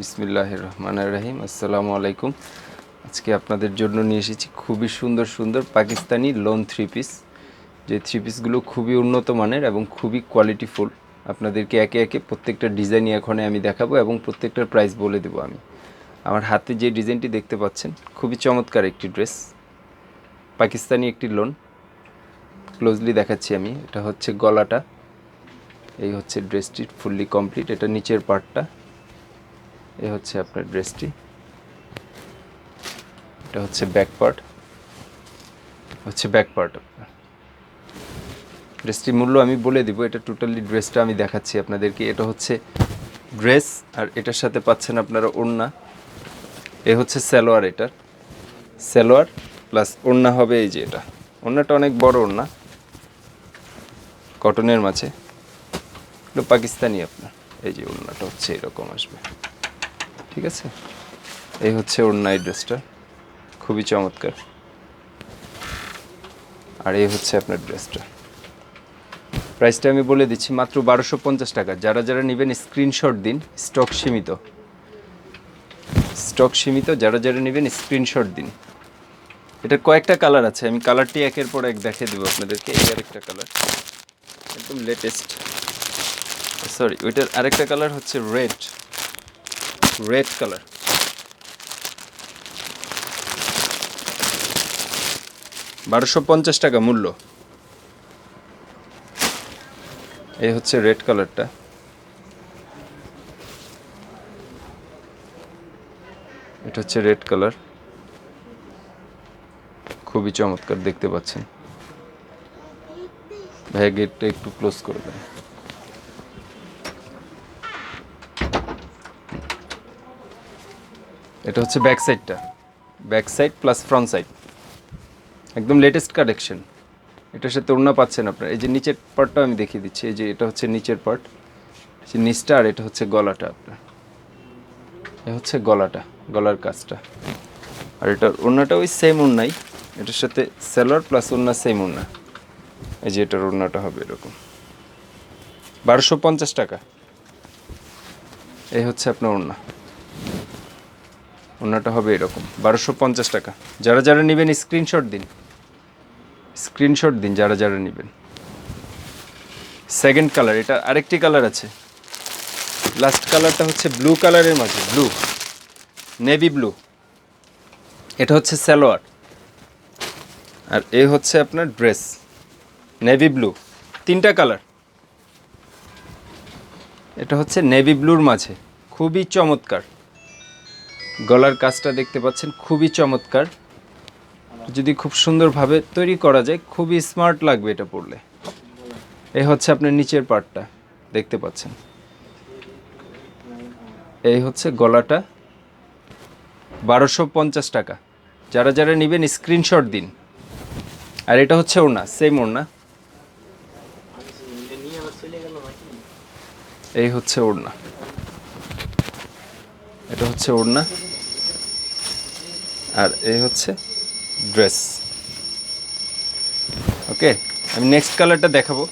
বিসমিল্লাহ রহমান রাহিম আসসালামু আলাইকুম। আজকে আপনাদের জন্য নিয়ে এসেছি খুবই সুন্দর সুন্দর পাকিস্তানি লোন থ্রি পিস যে থ্রি পিসগুলো খুবই উন্নত মানের এবং খুবই কোয়ালিটিফুল আপনাদেরকে একে একে প্রত্যেকটা ডিজাইনই এখনে আমি দেখাবো এবং প্রত্যেকটার প্রাইস বলে দেবো আমি। আমার হাতে যে ডিজাইনটি দেখতে পাচ্ছেন, খুবই চমৎকার একটি ড্রেস পাকিস্তানি একটি লোন ক্লোজলি দেখাচ্ছি আমি। এটা হচ্ছে গলাটা। এই হচ্ছে ড্রেসটি ফুললি কমপ্লিট এটা নিচের পার্টটা এই হচ্ছে আপনার ড্রেসটি এটা হচ্ছে ব্যাক পার্ট হচ্ছে ব্যাক পার্ট আপনার। ড্রেসটির মূল্য আমি বলে দিব, এটা টোটালি ড্রেসটা আমি দেখাচ্ছি আপনাদেরকে। এটা হচ্ছে ড্রেস আর এটার সাথে পাচ্ছেন আপনারা ওড়না। এ হচ্ছে সালোয়ার এটার সালোয়ার প্লাস ওড়না হবে এই যে এটা। ওড়নাটা অনেক বড় ওড়না। কটনের মাঝে। এটা পাকিস্তানি আপনার। এই যে ওড়নাটা হচ্ছে এরকম আসবে। ঠিক আছে? এই হচ্ছে ওড়না এই ড্রেসটা খুবই চমৎকার। আর এই হচ্ছে আপনার ড্রেসটা প্রাইসটা আমি বলে দিচ্ছি মাত্র বারোশো পঞ্চাশ টাকা। যারা যারা নেবেন স্ক্রিনশট দিন স্টক সীমিত। স্টক সীমিত, যারা যারা নেবেন স্ক্রিনশট দিন। এটার কয়েকটা কালার আছে। আমি কালারটি একের পর এক দেখিয়ে দেবো আপনাদেরকে। এই আরেকটা কালার একদম লেটেস্ট সরি ওইটার আরেকটা কালার হচ্ছে রেড রেড কালার বারোশো পঞ্চাশ টাকা মূল্য। এই হচ্ছে রেড কালারটা এটা হচ্ছে রেড কালার খুবই চমৎকার দেখতে পাচ্ছেন। ভাইয়া গেটটা একটু ক্লোজ করে দেন। এটা হচ্ছে ব্যাক সাইডটা back side plus front side একদম লেটেস্ট কালেকশন এটার সাথে ওড়না পাচ্ছেন আপনার। এই যে নিচের পার্টটা আমি দেখিয়ে দিচ্ছি। এই যে এটা হচ্ছে নিচের পার্ট যে নিচটা আর এটা হচ্ছে গলাটা আপনার। এ হচ্ছে গলাটা, গলার কাজটা। আর এটার ওড়নাটা ওই সেম ওড়নাই। এটার সাথে সেলোয়ার প্লাস ওড়না সেম ওড়না। এই যে এটার ওড়নাটা হবে এরকম। বারোশো পঞ্চাশ টাকা। এই হচ্ছে আপনার ওড়না। ওড়নাটা হবে এরকম। বারোশো পঞ্চাশ টাকা। যারা যারা নেবেন স্ক্রিনশট দিন। স্ক্রিনশট দিন যারা যারা নেবেন। সেকেন্ড কালার এটা আরেকটি কালার আছে। লাস্ট কালারটা হচ্ছে ব্লু কালারের মাঝে ব্লু নেভি ব্লু এটা হচ্ছে সালোয়ার। আর এ হচ্ছে আপনার ড্রেস নেভি ব্লু তিনটা কালার এটা হচ্ছে নেভি ব্লুর মাঝে। খুবই চমৎকার। গলার কাজটা দেখতে পাচ্ছেন, খুবই চমৎকার। যদি খুব সুন্দরভাবে তৈরি করা যায়, খুবই স্মার্ট লাগবে এটা পড়লে এই হচ্ছে আপনার নিচের পার্টটা দেখতে পাচ্ছেন। এই হচ্ছে গলাটা, বারোশো পঞ্চাশ টাকা। যারা যারা নেবেন, স্ক্রিনশট দিন। আর এটা হচ্ছে ওড়না, সেম ওড়না। এই হচ্ছে ওড়না। এটা হচ্ছে ওড়না। আর এই হচ্ছে ড্রেস। ওকে আমি নেক্সট কালারটা দেখাবো।